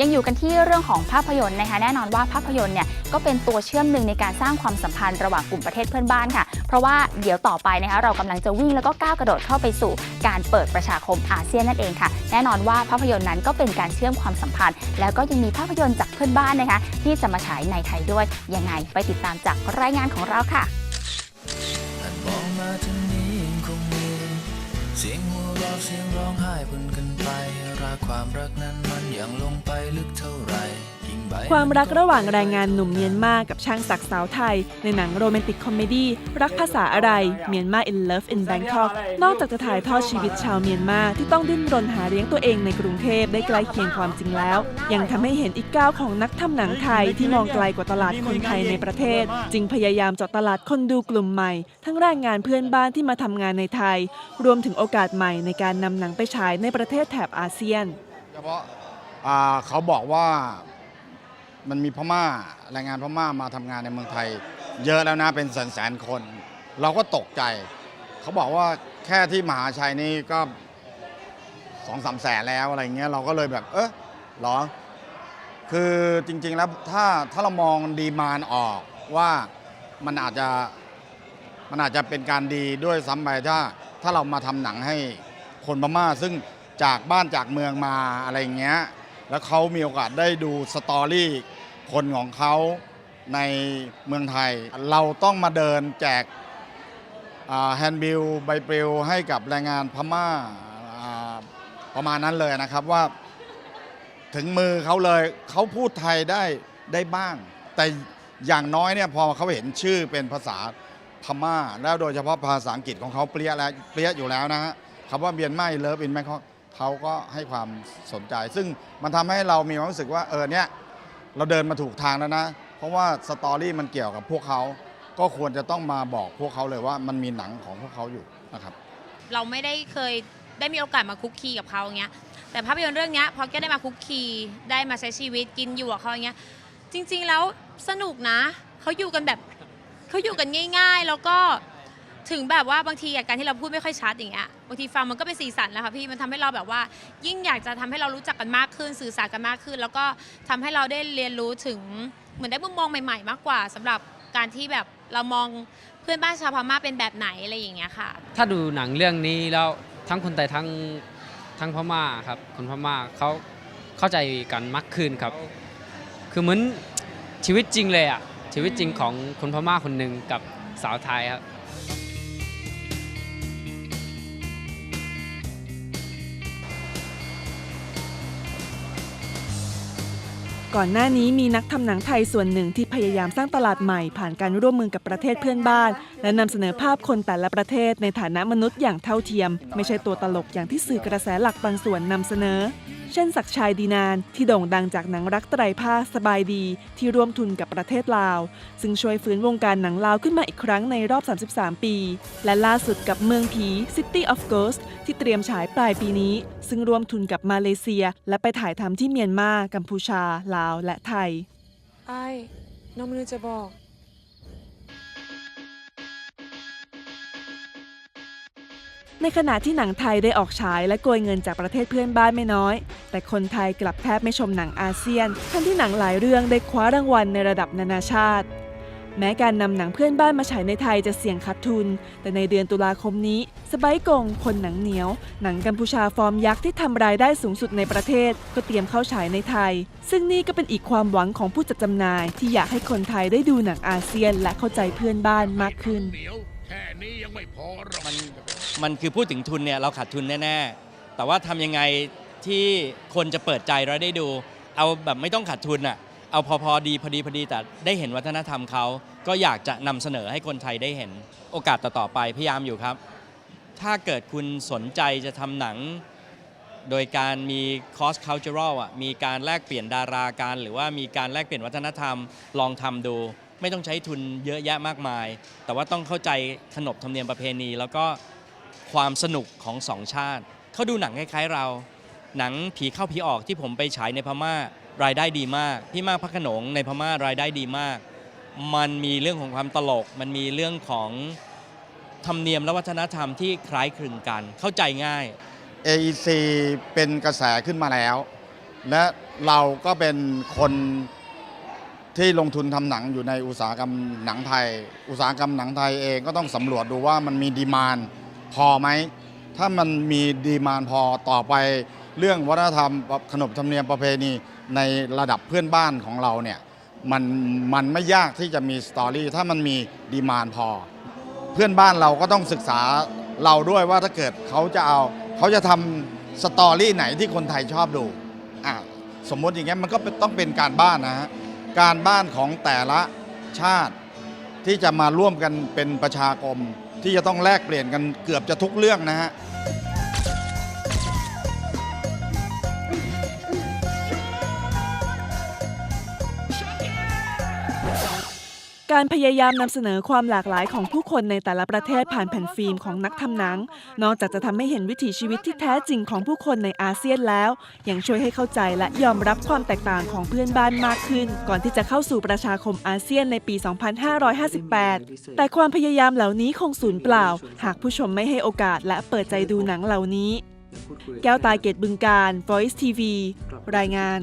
ยังอยู่กันที่เรื่องของภาพยนตร์นะคะแน่นอนว่าภาพยนตร์เนี่ยก็เป็นตัวเชื่อมหนึ่งในการสร้างความสัมพันธ์ระหว่างกลุ่มประเทศเพื่อนบ้านค่ะ เพราะว่าเดี๋ยวต่อไปนะคะเรากำลังจะวิ่งแล้วก็ก้าวกระโดดเข้าไปสู่การเปิดประชาคมอาเซียนนั่นเองค่ะ แน่นอนว่าภาพยนตร์นั้นก็เป็นการเชื่อมความสัมพันธ์ แล้วก็ยังมีภาพยนตร์จากเพื่อนบ้านนะคะ ที่จะมาฉายในไทยด้วยยังไงไปติดตามจากรายงานของเราค่ะเสียงหัวเราะเสียงร้องไห้ปนกันไปรักความรักนั้นันยังลงไปลึกเท่าไรความรักระหว่างแรงงานหนุ่มเมียนมากับช่างศักดิ์สาวไทย ในหนังโรแมนติกคอมเมดี้รักภาษาอะไรเมียนมา in love in Bangkok นอกจากจะถ่ายทอดชีวิตชาวเมียนมาที่ต้องดิ้นรนหาเลี้ยงตัวเองในกรุงเทพได้ใกล้เคียงความจริงแล้ว ยังทำให้เห็นอีกก้าวของนักทำหนังไทยที่มองไกลกว่าตลาดคนไทยในประเทศ จึงพยายามเจาะตลาดคนดูกลุ่มใหม่ ทั้งแรงงานเพื่อนบ้านที่มาทำงานในไทย รวมถึงโอกาสใหม่ในการนำหนังไปฉายในประเทศแถบอาเซียนเฉพาะ อ่าเขาบอกว่ามันมีพม่าแรงงานพม่ามาทำงานในเมืองไทย เยอะแล้วนะเป็นแสนแสนๆคน เราก็ตกใจ เขาบอกว่าแค่ที่มหาชัยนี่ก็สองสามแสนแล้วอะไรเงี้ยเราก็เลยแบบ เออหรอ คือจริง ๆ แล้วถ้าถ้าเรามองดีมานออกว่ามันอาจจะมันอาจจะเป็นการดีด้วยซ้ำไปถ้า ถ้าเรามาทำหนังให้คนพม่าซึ่งจากบ้านจากเมืองมาอะไรอย่างเงี้ย แล้วเขามีโอกาสได้ดูสตอรี่คนของเขาในเมืองไทย เราต้องมาเดินแจกแฮนด์บิลใบปลิวให้กับแรงงานพม่าอ่าประมาณนั้นเลยนะครับว่าถึงมือเขาเลยเขาพูดไทยได้ได้บ้าง แต่อย่างน้อยเนี่ยพอเขาเห็นชื่อเป็นภาษาพม่า แล้วโดยเฉพาะภาษาอังกฤษของเขาเปรี้ยแล้วเปรี้ยอยู่แล้วนะฮะคำว่าเบียนไม่เลิฟอินแมค เขาก็ให้ความสนใจ ซึ่งมันทำให้เรามีความรู้สึกว่าเออเนี่ยเราเดินมาถูกทางแล้วนะ เพราะว่าสตอรี่มันเกี่ยวกับพวกเขาก็ควรจะต้องมาบอกพวกเขาเลยว่ามันมีหนังของพวกเขาอยู่นะครับ เราไม่ได้เคยได้มีโอกาสมาคุกคีกับเขาอย่างเงี้ยแต่ภาพยนตร์เรื่องนี้พอแกได้มาคุกคีได้มาใช้ชีวิตกินอยู่กับเขาอย่างเงี้ยจริง ๆ แล้วสนุกนะเขาอยู่กันแบบเขาอยู่กันง่าย ๆ แล้วก็ ถึงแบบว่าบางทีการที่เราพูดไม่ค่อยชัดอย่างเงี้ยบางทีฟังมันก็เป็นสีสันแล้วค่ะพี่มันทำให้เราแบบว่า ยิ่งอยากจะทำให้เรารู้จักกันมากขึ้นสื่อสารกันมากขึ้น แล้วก็ทำให้เราได้เรียนรู้ถึงเหมือนได้มุมมองใหม่ ๆ มากกว่าสำหรับการที่แบบเรามองเพื่อนบ้านชาวพม่าเป็นแบบไหนอะไรอย่างเงี้ยค่ะ ถ้าดูหนังเรื่องนี้แล้วทั้งคนไทยทั้งทั้งพม่าครับคนพม่าเขาเข้าใจกันมากขึ้นครับ คือเหมือนชีวิตจริงเลยอะชีวิตจริงของคนพม่าคนหนึ่งกับสาวไทยครับ ก่อนหน้านี้มีนักทำหนังไทยส่วนหนึ่งที่พยายามสร้างตลาดใหม่ผ่านการร่วมมือกับประเทศเพื่อนบ้าน และนำเสนอภาพคนแต่ละประเทศในฐานะมนุษย์อย่างเท่าเทียม ไม่ใช่ตัวตลกอย่างที่สื่อกระแสหลักบางส่วนนำเสนอเช่นศักดิ์ชัยดีนานที่โด่งดังจากหนังรักไตรภาคสบายดีที่ร่วมทุนกับประเทศลาว ซึ่งช่วยฟื้นวงการหนังลาวขึ้นมาอีกครั้งในรอบ 33 ปี และล่าสุดกับเมืองผี City of Ghosts ที่เตรียมฉายปลายปีนี้ ซึ่งร่วมทุนกับมาเลเซีย และไปถ่ายทำที่เมียนมา กัมพูชา ลาว และไทยไอ้ายน้องมนุษย์จะบอกในขณะที่หนังไทยได้ออกฉายและโกยเงินจากประเทศเพื่อนบ้านไม่น้อย แต่คนไทยกลับแทบไม่ชมหนังอาเซียน ทั้งที่หนังหลายเรื่องได้คว้ารางวัลในระดับนานาชาติ แม้การนำหนังเพื่อนบ้านมาฉายในไทยจะเสี่ยงขาดทุน แต่ในเดือนตุลาคมนี้สไปซ์กง คนหนังเหนียว หนังกัมพูชาฟอร์มยักษ์ที่ทำรายได้สูงสุดในประเทศ ก็เตรียมเข้าฉายในไทย ซึ่งนี่ก็เป็นอีกความหวังของผู้จัดจำหน่าย ที่อยากให้คนไทยได้ดูหนังอาเซียนและเข้าใจเพื่อนบ้านมากขึ้น แค่นี้ยังไม่พอหรอกมันมันคือพูดถึงทุนเนี่ยเราขาดทุนแน่ ๆ แต่ว่าทำยังไง ที่คนจะเปิดใจแล้วได้ดู เอาแบบไม่ต้องขาดทุนอะเอาพอพอดีพอดีพอดีแต่ได้เห็นวัฒนธรรมเขาก็อยากจะนำเสนอให้คนไทยได้เห็นโอกาสต่อๆไปพยายามอยู่ครับ ถ้าเกิดคุณสนใจจะทำหนัง โดยการมี cross cultural อะมีการแลกเปลี่ยนดาราการ หรือว่ามีการแลกเปลี่ยนวัฒนธรรม ลองทำดู ไม่ต้องใช้ทุนเยอะแยะมากมาย แต่ว่าต้องเข้าใจขนบธรรมเนียมประเพณี แล้วก็ความสนุกของสองชาติเขาดูหนังคล้ายๆเรา หนังผีเข้าผีออกที่ผมไปฉายในพม่ารายได้ดีมากพี่มากพระขนงในพม่ารายได้ดีมาก มันมีเรื่องของความตลก มันมีเรื่องของธรรมเนียมและวัฒนธรรมที่คล้ายคลึงกัน เข้าใจง่าย AEC เป็นกระแสขึ้นมาแล้ว และเราก็เป็นคนที่ลงทุนทำหนังอยู่ในอุตสาหกรรมหนังไทย อุตสาหกรรมหนังไทยเองก็ต้องสำรวจดูว่ามันมีดีมานพอไหม ถ้ามันมีดีมานพอต่อไป เรื่องวัฒนธรรมขนบธรรมเนียมประเพณีในระดับเพื่อนบ้านของเราเนี่ยมันมันไม่ยากที่จะมีสตอรี่ถ้ามันมีดีมานพอ เพื่อนบ้านเราก็ต้องศึกษาเราด้วยว่าถ้าเกิดเขาจะเอาเขาจะทำสตอรี่ไหนที่คนไทยชอบดูอะสมมติอย่างเงี้ยมันก็ต้องเป็นการบ้านนะฮะการบ้านของแต่ละชาติที่จะมาร่วมกันเป็นประชากรมที่จะต้องแลกเปลี่ยนกันเกือบจะทุกเรื่องนะฮะ การพยายามนำเสนอความหลากหลายของผู้คนในแต่ละประเทศผ่านแผ่นฟิล์มของนักทำหนัง นอกจากจะทำให้เห็นวิถีชีวิตที่แท้จริงของผู้คนในอาเซียนแล้ว ยังช่วยให้เข้าใจและยอมรับความแตกต่างของเพื่อนบ้านมากขึ้น ก่อนที่จะเข้าสู่ประชาคมอาเซียนในปี 2558 แต่ความพยายามเหล่านี้คงสูญเปล่า หากผู้ชมไม่ให้โอกาสและเปิดใจดูหนังเหล่านี้ แก้วตาเกตบึงการ Voice TV รายงาน